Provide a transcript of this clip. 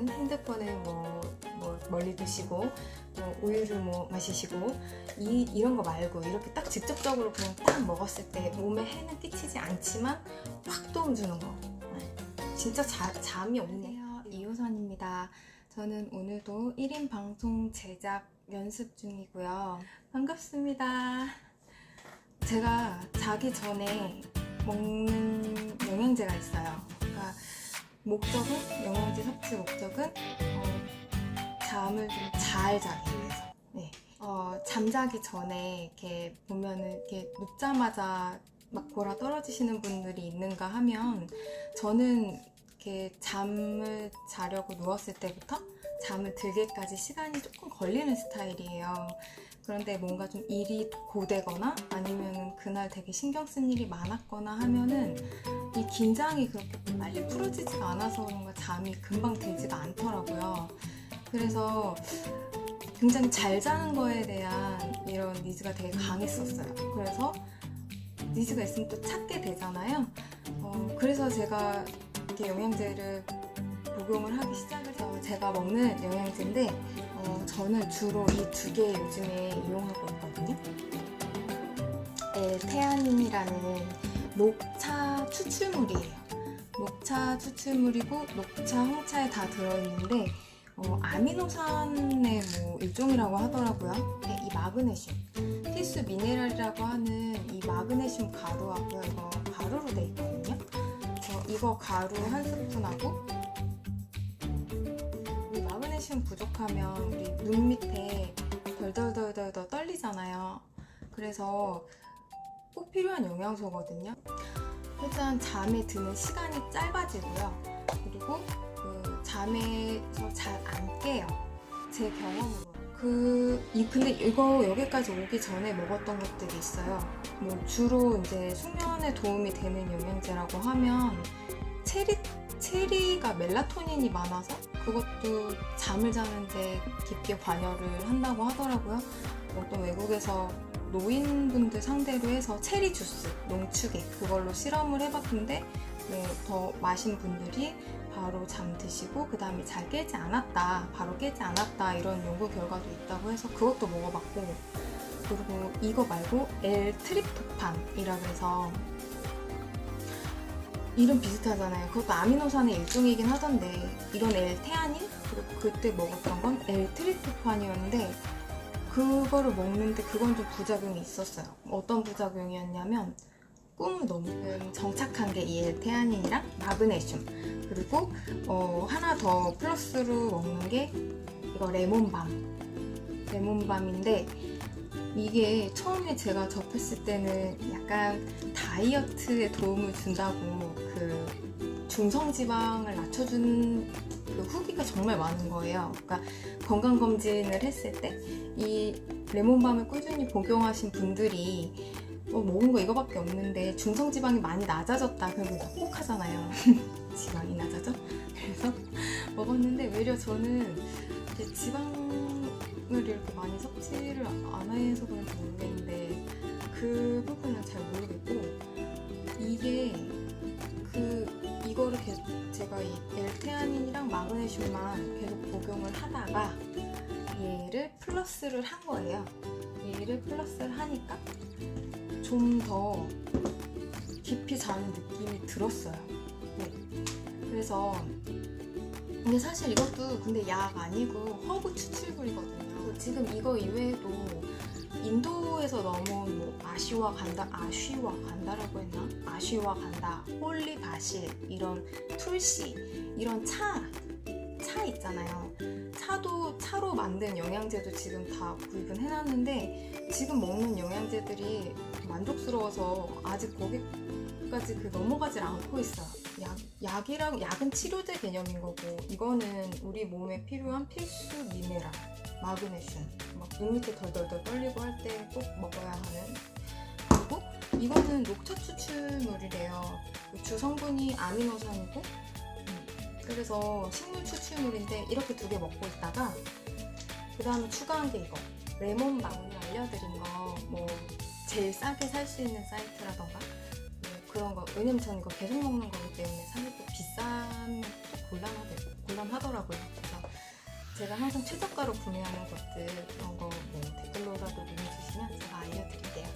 때는 핸드폰을 뭐, 뭐 멀리 두시고 뭐 우유를 뭐 마시시고 이, 이런 거 말고 이렇게 딱 직접적으로 그냥 딱 먹었을 때 몸에 해는 끼치지 않지만 확 도움 주는 거. 네. 진짜 자, 잠이 오네요. 이호선입니다. 저는 오늘도 1인 방송 제작 연습 중이고요. 반갑습니다. 제가 자기 전에 먹는 영양제가 있어요 목적은 영양제 섭취 목적은 어, 잠을 좀 잘 자기 위해서. 네. 어, 잠자기 전에 이렇게 보면은 이렇게 눕자마자 막 골아 떨어지시는 분들이 있는가 하면 저는 이렇게 잠을 자려고 누웠을 때부터 잠을 들기까지 시간이 조금 걸리는 스타일이에요. 그런데 뭔가 좀 일이 고되거나 아니면 그날 되게 신경 쓴 일이 많았거나 하면은 이 긴장이 그렇게 빨리 풀어지지가 않아서 그런가 잠이 금방 들지가 않더라고요. 그래서 굉장히 잘 자는 거에 대한 이런 니즈가 되게 강했었어요. 그래서 니즈가 있으면 또 찾게 되잖아요. 어, 그래서 제가 이렇게 영양제를 복용을 하기 시작을 해서 제가 먹는 영양제인데 어, 저는 주로 이 두 개 요즘에 이용하고 있거든요. 엘테아닌이라는 녹차 추출물이에요. 녹차 추출물이고 녹차, 홍차에 다 들어있는데 어, 아미노산의 뭐 일종이라고 하더라고요. 네, 이 마그네슘, 필수 미네랄이라고 하는 이 마그네슘 가루하고요. 이거 가루로 돼 있거든요. 그래서 이거 가루 한 스푼하고 이 마그네슘 부족하면 우리 눈 밑에 덜덜덜덜 떨리잖아요. 그래서 꼭 필요한 영양소거든요. 일단 잠에 드는 시간이 짧아지고요. 그리고 그 잠에서 잘 안 깨요. 제 경험으로. 그, 이, 근데 이거 여기까지 오기 전에 먹었던 것들이 있어요. 뭐, 주로 이제 숙면에 도움이 되는 영양제라고 하면, 체리, 체리가 멜라토닌이 많아서 그것도 잠을 자는데 깊게 관여를 한다고 하더라고요. 어떤 외국에서 노인분들 상대로 해서 체리 주스, 농축액 그걸로 실험을 해봤는데 네, 더 마신 분들이 바로 잠드시고 그 다음에 잘 깨지 않았다, 바로 깨지 않았다 이런 연구 결과도 있다고 해서 그것도 먹어봤고 그리고 이거 말고 L-트립토판이라 그래서 이름 비슷하잖아요. 그것도 아미노산의 일종이긴 하던데 이런 L-테아닌 그리고 그때 먹었던 건 L-트립토판이었는데 그거를 먹는데 그건 좀 부작용이 있었어요. 어떤 부작용이었냐면 꿈을 너무 정착한 게이 L-테아닌이랑 마그네슘 그리고 어, 하나 더 플러스로 먹는 게 이거 레몬밤 레몬밤인데 이게 처음에 제가 접했을 때는 약간 다이어트에 도움을 준다고 그 중성지방을 낮춰준 그 후기가 정말 많은 거예요. 그러니까 건강검진을 했을 때 이 레몬밤을 꾸준히 복용하신 분들이 어, 먹은 거 이거밖에 없는데 중성지방이 많이 낮아졌다. 그리고 혹하잖아요. 지방이 낮아져? 그래서 먹었는데 외려 저는 지방을 이렇게 많이 섭취를 안 해서 그런지 모르겠는데 그 부분은 잘 모르겠고 이게 그 이거를 계속 제가 이 엘테아닌이랑 마그네슘만 계속 복용을 하다가 얘를 플러스를 한 거예요. 얘를 플러스를 하니까 좀 더 깊이 자는 느낌이 들었어요. 네. 그래서 근데 사실 이것도 근데 약 아니고 허브 추출물이거든요. 지금 이거 이외에도 인도에서 넘어온 뭐 아쉬와 간다, 아쉬와 간다라고 했나? 아쉬와 간다, 홀리 바실 이런 툴씨 이런 차, 차 있잖아요. 차도 차로 만든 영양제도 지금 다 구입은 해놨는데 지금 먹는 영양제들이 만족스러워서 아직 거기까지 그 넘어가질 않고 있어요. 약, 약이랑 약은 치료제 개념인 거고 이거는 우리 몸에 필요한 필수 미네랄, 마그네슘, 막눈 밑에 덜덜덜 떨리고 할 때 꼭 먹어야 하는 그리고 이거는 녹차 추출물이래요. 주 성분이 아미노산이고 음, 그래서 식물 추출물인데 이렇게 두 개 먹고 있다가 그 다음에 추가한 게 이거 레몬밤 오늘 알려드린 거 뭐 제일 싸게 살 수 있는 사이트라던가 뭐 그런 거 왜냐면 저는 이거 계속 먹는 거기 때문에 사실 또 비싼 곤란하더라고요. 제가 항상 최저가로 구매하는 것들 그런 거 네, 댓글로라도 문의 주시면 제가 알려드릴게요.